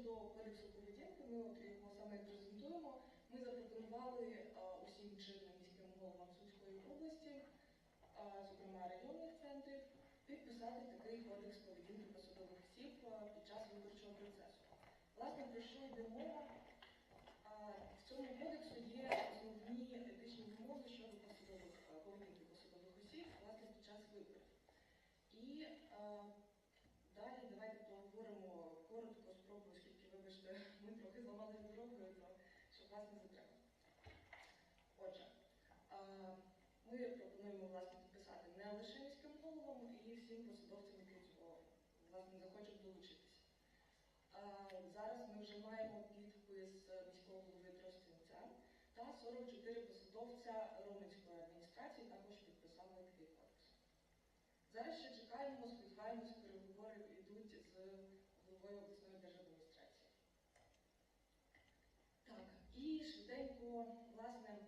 щодо кодексу поведінки, ми от його саме презентуємо. Ми запропонували усім чинним міським головам Сумської області, зокрема районних центрів, підписати такий кодекс поведінки посадових осіб під час виборчого процесу. Власне, про що йде мова? А, В цьому кодексу є основні етичні вимоги щодо посадових е, поведінки посадових осіб власне під час виборів. І е, далі давайте поговоримо коротко, спробую, оскільки, вибачте, ми трохи зламали дорогою, то щоб вас не затримати. Отже, е, ми пропонуємо власне підписати не лише міським головам і всім посадовцям, які цього власне захочуть долучитися. Зараз ми вже маємо підпис міського голови Тростянця та 44 посадовця Роменської адміністрації також підписали такий кодекс. Зараз ще чекаємо, сподіваємося, переговори йдуть з головою обласної держадміністрації. Так, і швиденько, власне,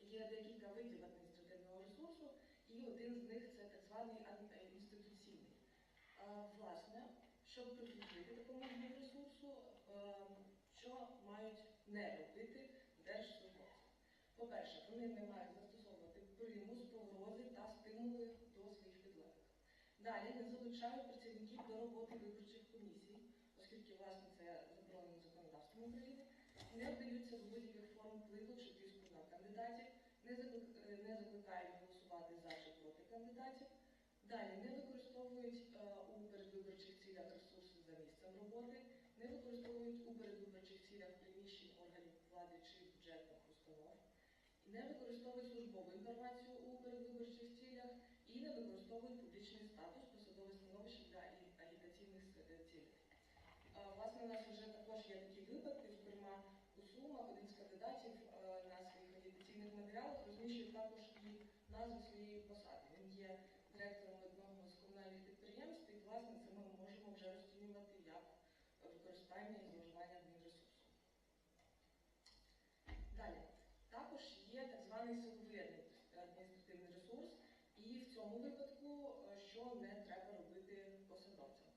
є декілька видів адміністративного ресурсу, і один з них це так званий ад- інституційний. А, Власне, щоб підключити такому ресурсу, е, що мають не робити держслужбовці. По-перше, вони не мають застосовувати примус, погрози та стимули до своїх підлеглих. Далі не залучають працівників до роботи виборчих комісій, оскільки власне це заборонено законодавством України, не вдаються до будь-яких форм впливу чи тиску на кандидатів, не закликають голосувати за чи проти кандидатів. Далі не використовують е, у передвиборчих цілях ресурси за місцем роботи, не використовують у передвиборчих цілях приміщень органів влади чи бюджетних установ, не використовують службову інформацію у передвиборчих цілях і не використовують публічний статус посадове становище для агітаційних е, цілей. Власне, у нас вже також є такі випадки, зокрема у Сумах один з кандидатів е, на своїх агітаційних матеріалах розміщує також і назву своєї посади. Він є директором одного з комунальних підприємств, і власне це ми можемо вже розцінювати як використання і зловживання адмінресурсу. Далі, також є так званий силовий адмін- адміністративний ресурс, і в цьому випадку, е, що не треба робити посадовцям.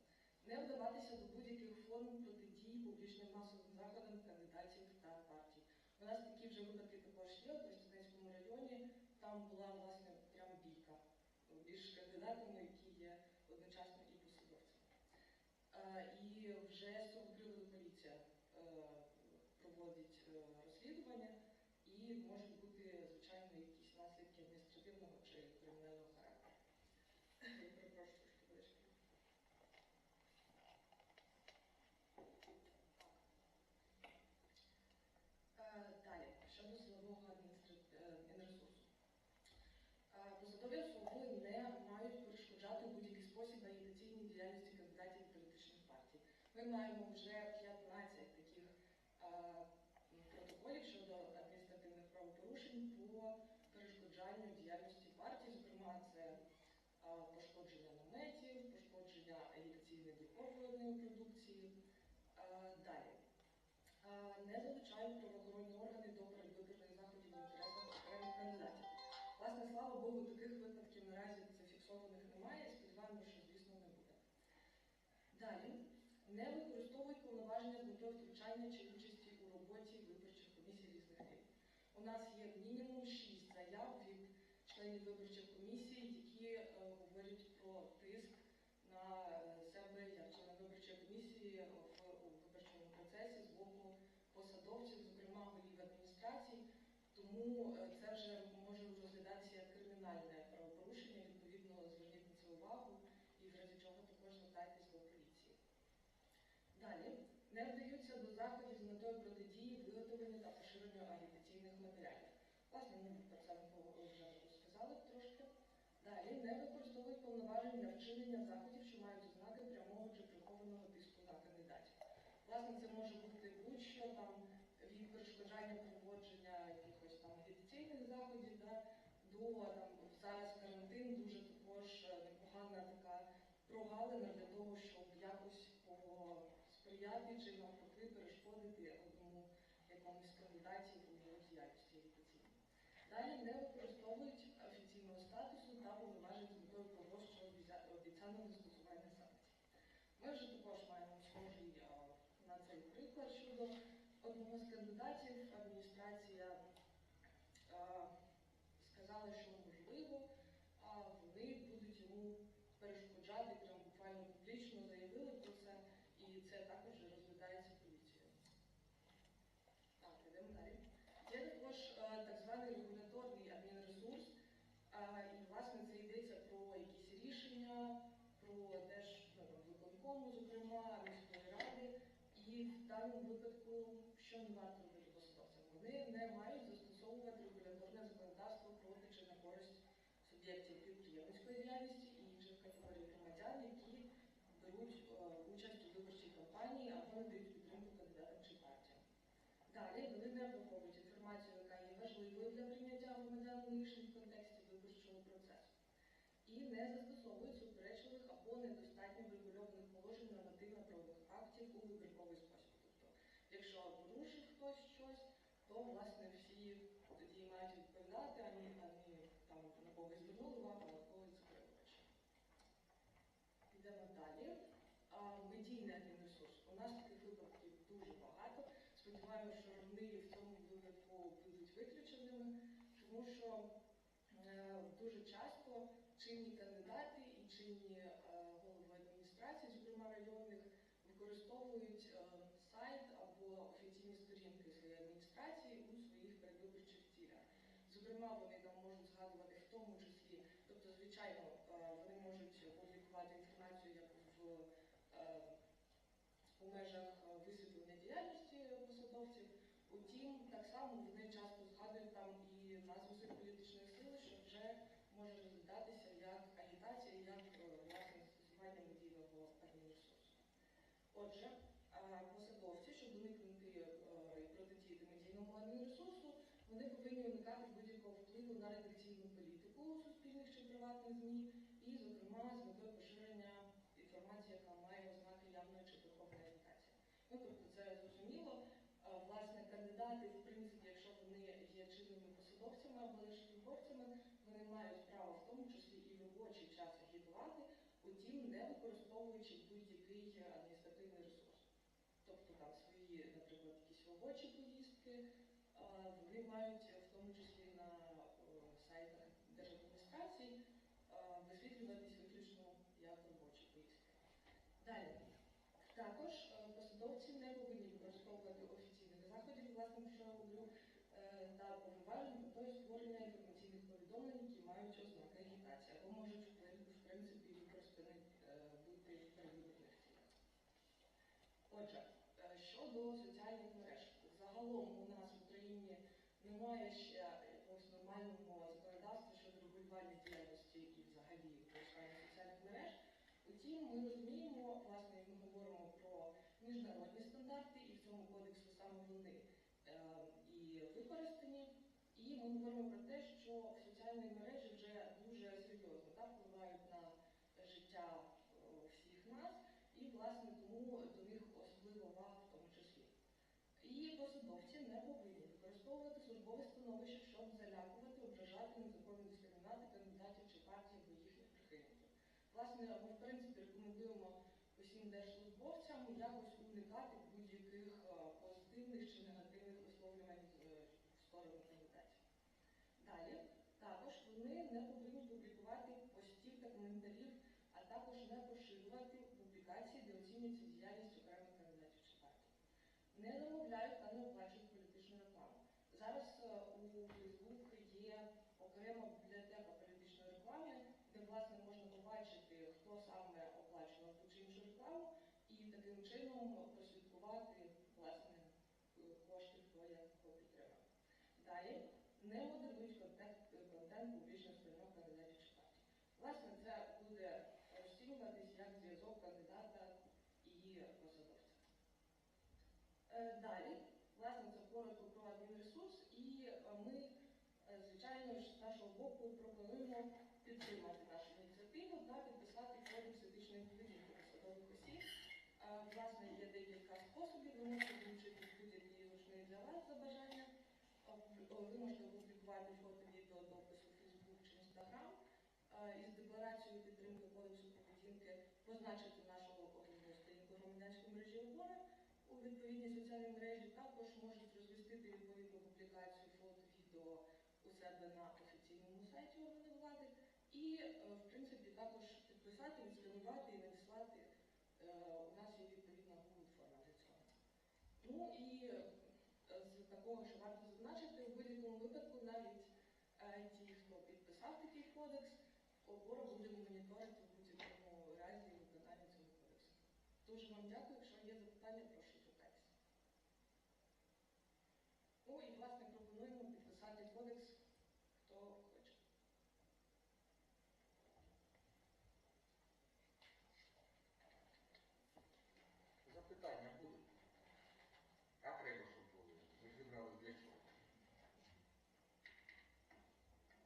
Не вдаватися до будь-яких форм протидії публічним масовим заходам кандидатів та партій. У нас такі вже випадки також є в Тростянецькому районі. Там була власне прям бійка між кандидатами, які є одночасно і посадовцями. Е, І вже з цього приводу поліція е, проводить е, розслідування і можуть бути, звичайно, якісь наслідки адміністративного чи кримінального характеру. Я перепрошую, що буде шкіл. Е, Далі, щодо силового адміністративного ресурсу. Е, Посадові особи не мають перешкоджати у будь-який спосіб агітаційній діяльності кандидатів політичних маємо вже 15 таких протоколів щодо адміністративних правопорушень по перешкоджанню діяльності партії. Зокрема, це пошкодження наметів, пошкодження агітаційної друкованої продукції. Далі. Не залучають правоохоронні органи до передвиборних заходів в інтересах окремих кандидатів. Власне, слава Богу, таких випадків наразі зафіксованих немає, і сподіваємося, що, звісно, не буде. Далі, не використовують повноваження з метою втручання чи участі у роботі виборчих комісій різних рівнів. У нас є мінімум шість заяв від членів виборчих комісій, які е, говорять про тиск на е, себе як члена виборчої комісії в виборчому процесі з боку посадовців, зокрема голів адміністрацій. Тому е, це вже може розглядатися як кримінальне правопорушення. Відповідно, зверніть на це увагу і в разі чого також звертайтесь до поліції. Далі не вдаються до заходів з метою протидії виготовленню та поширенню агітаційних ми про це вже розказали трошки. Далі не використовують повноважень для вчинення заходів, що мають ознаки прямого чи прихованого тиску на кандидатів. Власне, це може бути будь-що там від перешкоджання проводження якихось там агітаційних заходів да, до там зараз карантин дуже також е, непогана така прогалина для того, щоб якось посприяти чи навпаки перешкодити одному якомусь з кандидатів у його діяльності агітаційній. Далі не використовують офіційного статусу та повноважень з метою того, обіцяного застосування санкцій. Ми вже також маємо схожий на цей приклад щодо одного з кандидатів адміністрація е, сказала, що можливо, а вони будуть йому перешкоджати, прям буквально публічно заявили про це, і це також розглядається поліцією. Так, йдемо далі. Є також е, так званий регуляторний адмінресурс, е, і власне це йдеться про якісь рішення, про теж ну, там, виконкому, зокрема, міської ради. І в даному випадку, що не варто робити посадовцям? Вони не мають застосовувати регуляторне законодавство проти чи на користь суб'єктів підприємницької діяльності і інших категорій громадян, які беруть е, участь у виборчій кампанії або надають підтримку кандидатам чи партіям. Далі вони не враховують інформацію, яка є важливою для прийняття громадянами рішень в контексті виборчого процесу, і не то власне всі тоді мають відповідати, ані, ані там на когось звернули увагу, а на когось закрили очі. Йдемо далі. А, Медійний адмінресурс. У нас таких випадків дуже багато. Сподіваємося, що вони в цьому випадку будуть виключеними, тому що е, дуже часто чинні кандидати і чинні е, голови адміністрації, зокрема районних, використовують е, сайт або офіційні сторінки своєї адміністрації у своїх передвиборчих цілях. Зокрема, вони там можуть згадувати в тому числі, тобто, звичайно, е, вони можуть публікувати інформацію як в е, у межах е, висвітлення діяльності посадовців. Утім, так само вони часто згадують там і назву своєї політичної сили, що вже може розглядатися як агітація, як е, власне застосування медійного адмінресурсу. Отже, е, посадовці, щоб уникнути е, і протидіяти медійному адмінресурсу, вони повинні уникати будь-якого впливу на редакційну політику суспільних чи приватних ЗМІ, і, зокрема, з метою поширення інформації, яка має ознаки явної чи прихованої агітації. Ну, тобто це зрозуміло. Е, Власне, кандидати, в принципі, якщо вони є чинними посадовцями або лише службовцями, вони мають право в тому числі і в робочий час агітувати, утім, не використовуючи будь-який е, адміністративний ресурс. Тобто там свої, наприклад, якісь робочі поїздки, вони мають в тому числі на сайтах держадміністрацій е, висвітлюватись виключно як робочі поїздки. Далі. Також е, посадовці не повинні використовувати офіційних заходів, власне, що я говорю, е, та повноважень метою створення інформаційних повідомлень, які мають ознаки агітації, або можуть в принципі використані е, бути в передвиборних цілях. Отже, щодо загалом у нас в Україні немає ще якогось нормального законодавства щодо регулювання діяльності і взагалі використання соціальних мереж. Утім, ми розуміємо, власне, ми говоримо про міжнародні стандарти, і в цьому кодексу саме вони е, і використані. І ми говоримо про те, що соціальні мережі вже дуже серйозно так, впливають на життя е, всіх нас, і, власне, тому до них особлива увага в тому числі. І посадовці не повинні використовувати службове становище, щоб залякувати, ображати, незаконно дискримінувати кандидатів чи партій або їхніх прихильників. Власне, ми в принципі рекомендуємо усім держслужбовцям якось уникати будь-яких е, позитивних чи негативних висловлювань з- в сторону кандидатів. Далі, також вони не повинні публікувати постів та коментарів, а також не поширювати публікації, де оцінюється діяльність окремих кандидатів чи партій. Не замовляють та не оплачують політичну рекламу. Зараз е, у Facebook є окрема бібліотека політичної реклами, де власне можна побачити, хто саме оплачував ту чи іншу рекламу, і таким чином прослідкувати власне е, кошти, хто як кого підтримав. Далі не модерують контент, контент публічних сторінок кандидатів чи партій. Власне, це буде розцінюватись як зв'язок кандидата і посадовця. Е, Далі, власне, це коротко про адмінресурс, і е, ми, е, звичайно ж, з нашого боку пропонуємо підтримати нашу ініціативу та підписати кодекс етичної поведінки посадових осіб. Е, Власне, є декілька способів, ви можете долучити будь-який зручний для вас за бажання. Ви можете опублікувати фото, відео, допис у Facebook чи е, із декларацією підтримки кодексу поведінки, позначити нашу головну сторінку громадянської мережі опори, у соціальні мережі, також можуть розмістити відповідну публікацію фото, відео у себе на офіційному сайті органів влади і, е, в принципі, також підписати, відсканувати і надіслати. Е, У нас є відповідна форма для цього. Ну і е, з такого, що варто зазначити, у будь-якому випадку навіть ті, хто підписав такий кодекс, опора будемо моніторити в будь-якому разі виконання цього кодексу. Дуже вам дякую. Якщо є запитання, прошу звертатися. Ну і власне пропонуємо підписати кодекс, хто хоче. Запитання будуть? А треба, щоб були. Ми зібрали для чого?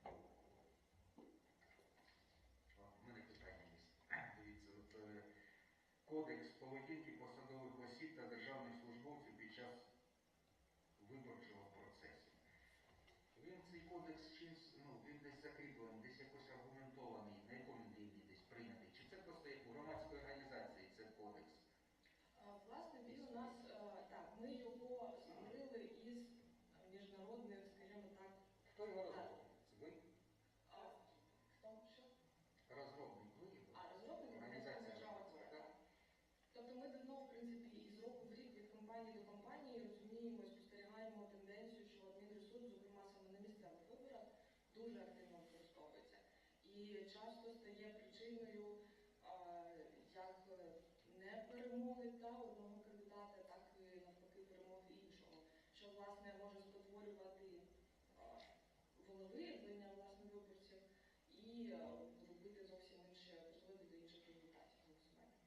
О, У мене питання є. Дивіться, от, е, кодекс поведінки посадових осіб та державних службовців під час виборчого процесу. Він цей кодекс чимсь, ну, він десь закріплений, десь якось аргументований, на якому рівні десь прийнятий. Чи це просто як у громадської організації це кодекс? А, Власне, він у нас е, так, ми його створили із міжнародних, скажімо так, Хто його розробив? Це ви? а, хто що? Розробник ви? А розробник Організація держава так? так. Тобто ми давно, в принципі, із року в рік від компанії до компанії розуміємо і спостерігаємо тенденцію, що адмінресурс, зокрема саме на місцевих виборах, дуже активно використовується. І часто стає причиною як не перемоги та одного кандидата, так і навпаки перемоги іншого, що власне може спотворювати а, волевиявлення власне виборців і е, робити зовсім інше, призводити до інших результатів голосування.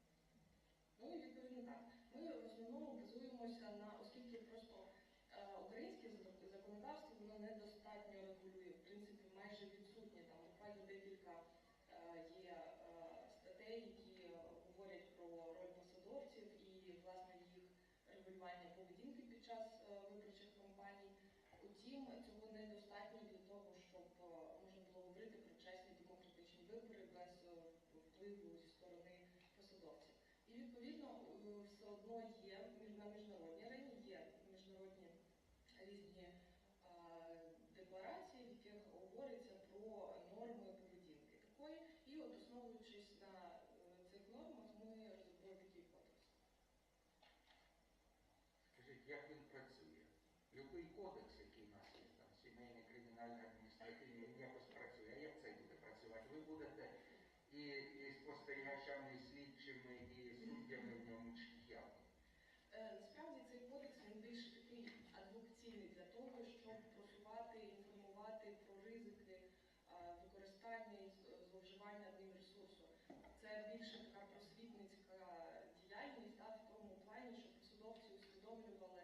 Ну і відповідно так. Ми в основному базуємося на, оскільки просто е, українське зак- законодавство воно недостатньо регулює, в принципі, майже відсутнє. Там буквально декілька е, є е, статей, які е, говорять про роль посадовців і власне їх регулювання поведінки під час е, виборчих кампаній. Утім, цього недостатньо для того, щоб е, можна було говорити про чесні демократичні вибори без е, впливу зі сторони посадовців. І відповідно е, все одно є на міжнародній арені, є міжнародні різні декларації, в яких говориться про норми поведінки такої. І от основуючись на е, цих нормах, ми розробили такий кодекс. Скажіть, як він працює? Любий кодекс, який у нас є, там сімейний, кримінальний, адміністративний, він якось працює. А як цей буде працювати? Ви будете і, і спостерігачами, і слідчими, і суддями в ньому чи як? Е, Насправді цей кодекс він більше такий адвокаційний для того, щоб просувати, інформувати про ризики е, використання і зловживання адмінресурсу. Це більше така просвітницька діяльність та, в тому плані, щоб посадовці усвідомлювали,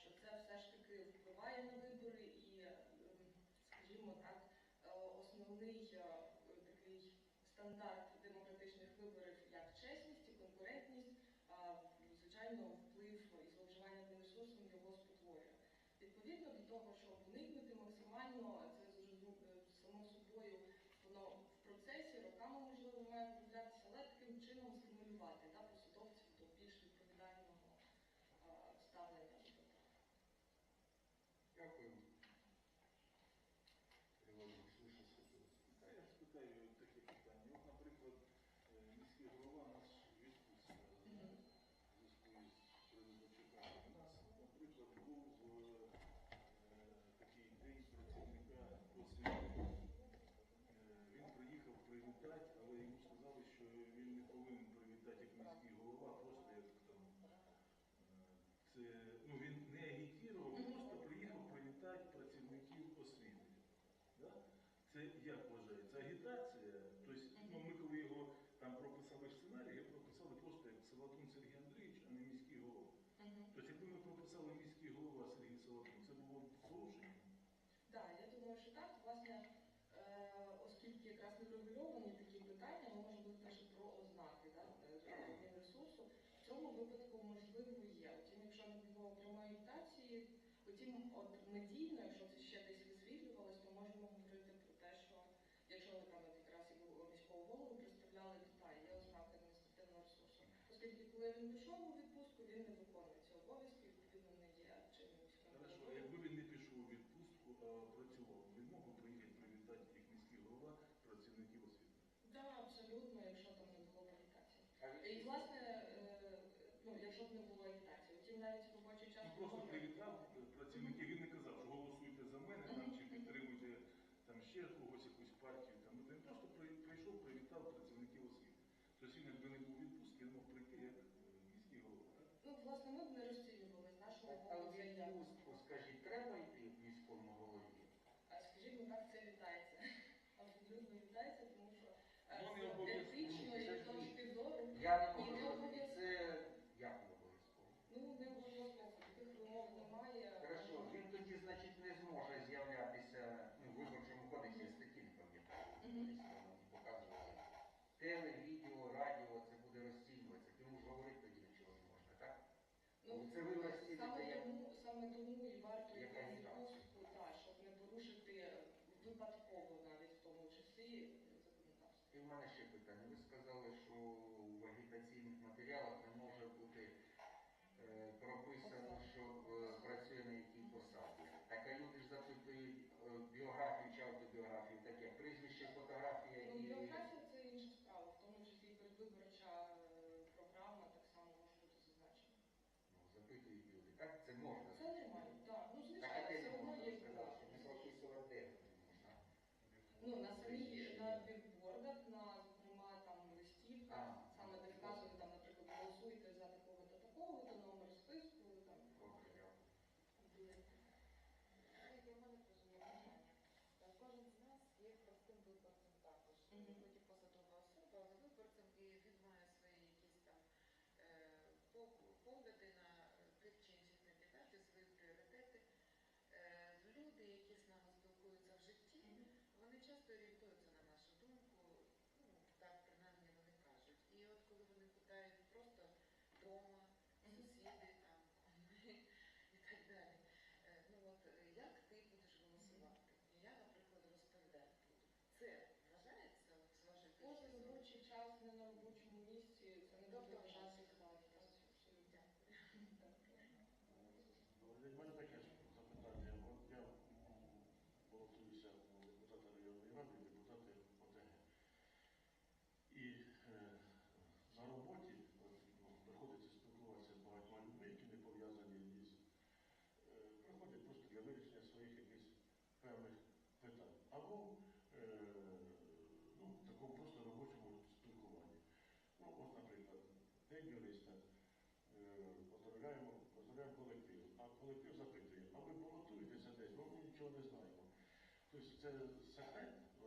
що це все ж таки впливає на вибори і, скажімо так, е, основний е, такий стандарт демократичних виборів як чесність і конкурентність звичайно, вплив і зловживання адмінресурсом його спотворює. Відповідно до того, щоб уникнути максимально, це дуже е, само собою, воно в процесі роками можливо має проявлятися, але таким чином стимулювати да, посадовців до більш відповідального а, ставлення до того. Дякую. Приводимо, ви щось хотіли Та Я спитаю таке питання. От, наприклад, е, міський голова наш відпустка Мгм. в зв'язку з предвиборчою У нас, наприклад, був е, такий день працівника освіти. Е, Він приїхав привітати, але йому сказали, що він не повинен міський голова, просто як там. е, Це, ну, він не агітував, просто приїхав привітати працівників освіти. Да? Це як вважається? Агітація? Тобто, ну, ми коли його там прописали в сценарії, його прописали просто як Салатун Сергій Андрійович, а не міський голова. Тобто, якби ми надійно, якщо це ще десь висвітлювалось, то можемо говорити про те, що якщо ви там якраз і міського голову представляли Китай, є ознаки адміністративного ресурсу. Оскільки, коли він пішов у відпустку, він не був. Ти мог прийти, я міський голова. Ну, власне, мог не розповідати. це вивести саме тому, саме тому і варто якусь відпустку, та щоб не порушити випадково навіть в тому часі законодавство. Е, і в мене ще питання. Ви сказали, що в агітаційних матеріалах. как ты можно 对对对 Тобто це секрет, що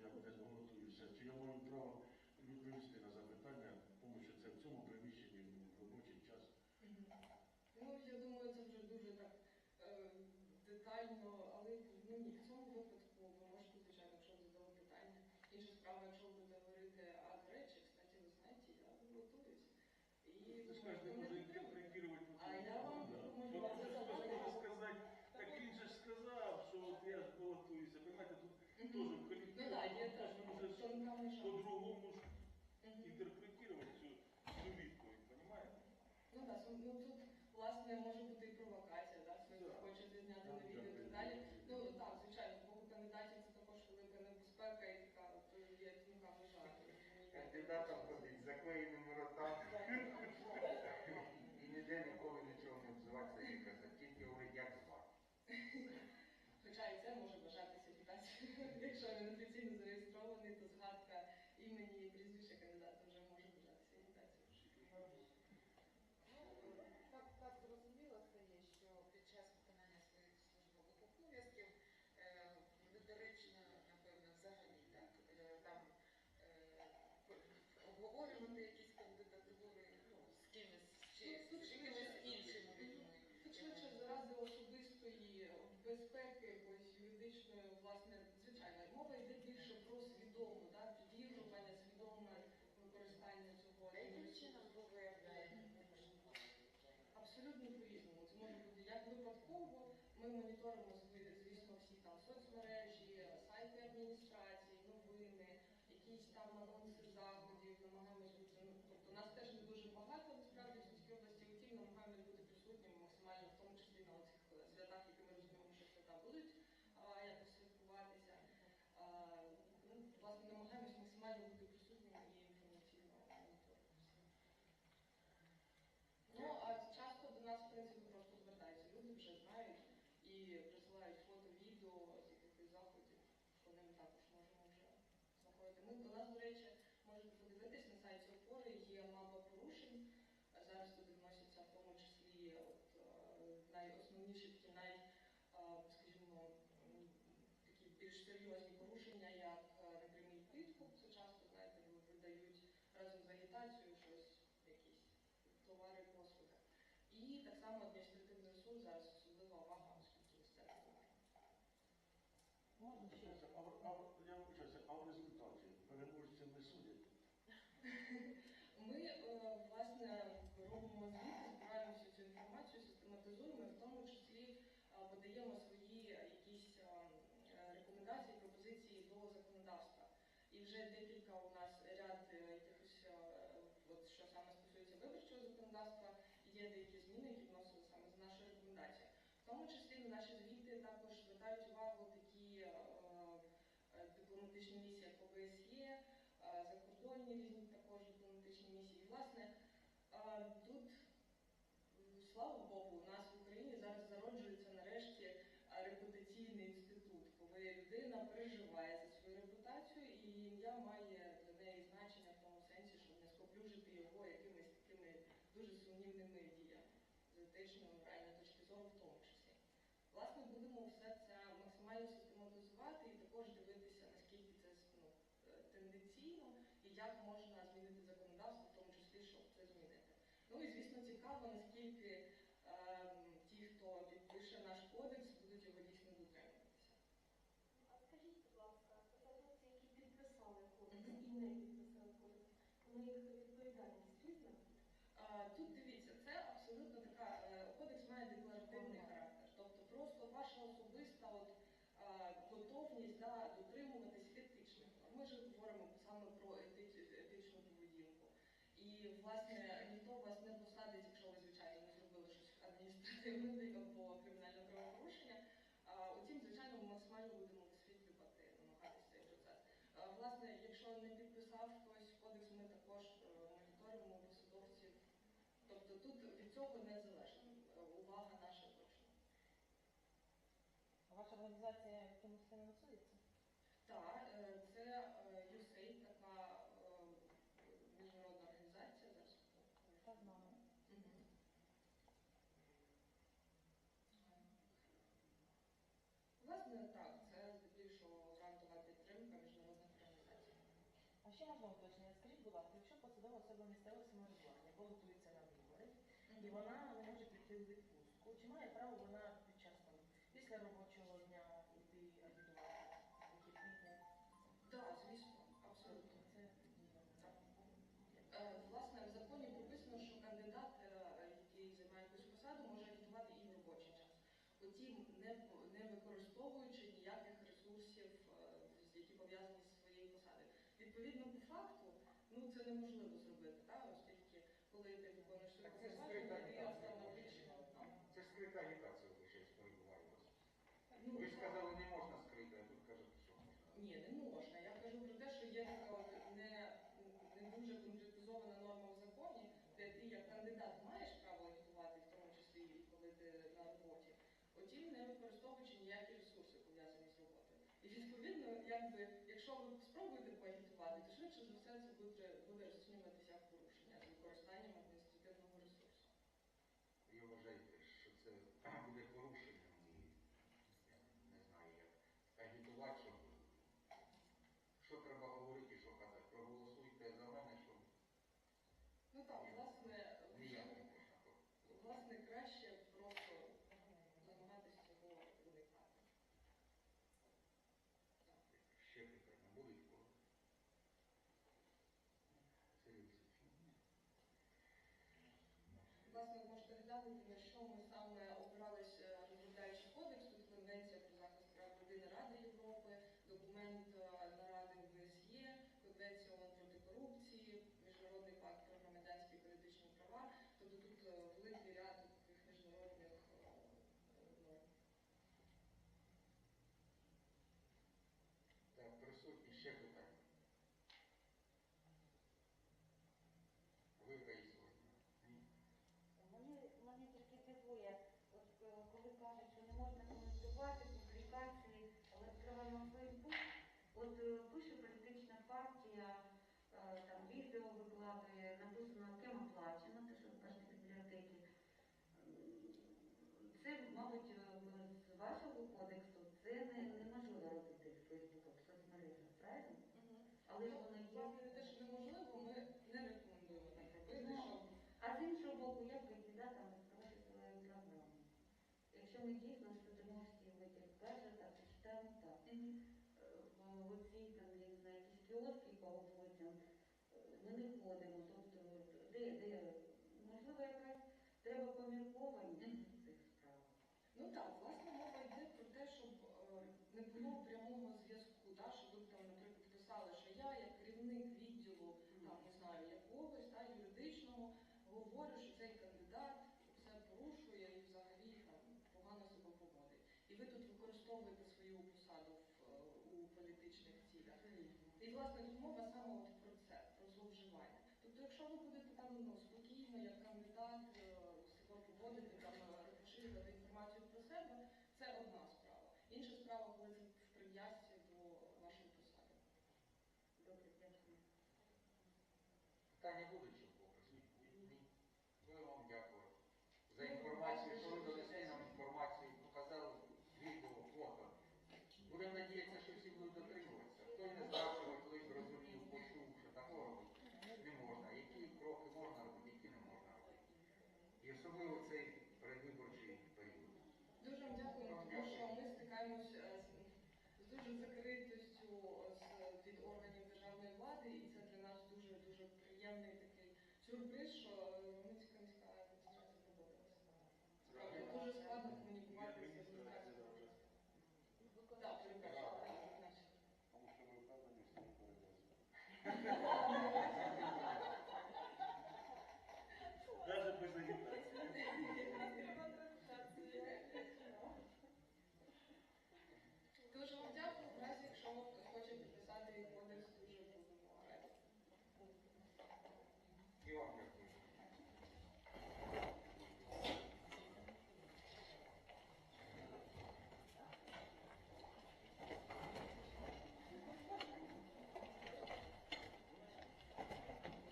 я готуюся, чи я можу право відповісти на запитання, тому що це в цьому приміщенні в робочий час. Ну, я думаю, це вже дуже так е, детально, але ну, ні, в цьому випадку ви можете, звичайно, якщо ви питання. Інша справа, якщо буде говорити, а до речі, кстати, ви знаєте, я готуюсь. І ну, можна nacionalidad безпеки якоїсь юридичної, власне, звичайно, мова йде більше про свідоме, да, підігрування, свідоме використання цього. Яким чином ви виявляєте? Абсолютно по-різному. Це може бути як випадково, ми моніторимо Google Translation como unas самостійно і як можна змінити законодавство, в тому числі, щоб це змінити. Ну і звісно, цікаво, наскільки. І, власне, ніхто вас не посадить, якщо ви, звичайно, не зробили щось адміністративне або кримінальне правопорушення. Утім, звичайно, ми максимально будемо висвітлювати, намагатися цей процес. Власне, якщо не підписав хтось кодекс, ми також е, моніторимо посадовців. Тобто тут від цього не залежить увага наша точно. Ваша організація Does look like пов'язані зі своєю посадою. Відповідно, по факту, ну це неможливо зробити, так? оскільки коли ти виконуєш свою посаду... На що ми саме опирались, е, розробляючи кодекс, тут конвенція про захист прав людини Ради Європи, документ е, наради ОБСЄ, конвенція ООН проти корупції, міжнародний пакт про громадянські і політичні права. Тобто тут великий ряд таких міжнародних. Е, так, присутні ще вашого кодексу це не, неможливо робити в Фейсбуку, в соцмережах, правильно? Але ж воно є. Власне, не те, що неможливо, ми не рекомендуємо так робити, Ну, щоб А з іншого боку, я кандидатам розкривати свою програму. Якщо ми дійсно сидимо всі в этих гаджетах і читаємо так, е, в оці там, я не знаю, якісь кіоски по вулицям, е, ми не ходимо. Тобто, де, де, можливо, якась треба поміркованість в цих справах. Ну так, власне, мова йде про те, щоб е, не було прямого зв'язку, да, щоб ви там, наприклад, писали, що я, як керівник відділу, там, не знаю, якогось, та, юридичного, говорю, що цей кандидат все порушує і взагалі там, погано себе поводить. Ви тут використовуєте свою посаду е, у політичних цілях. І, власне, тут мова саме от про це, про зловживання. Тобто, якщо ви будете там ну, спокійно, як кандидат, е, себе поводити, там, е, поширювати інформацію про себе, це одна справа. Інша справа, коли це в прив'язці до вашої посади. Добре, дякую. Питання будуть таким закритостю від е, органів державної влади, і це для нас дуже дуже приємний такий сюрприз, що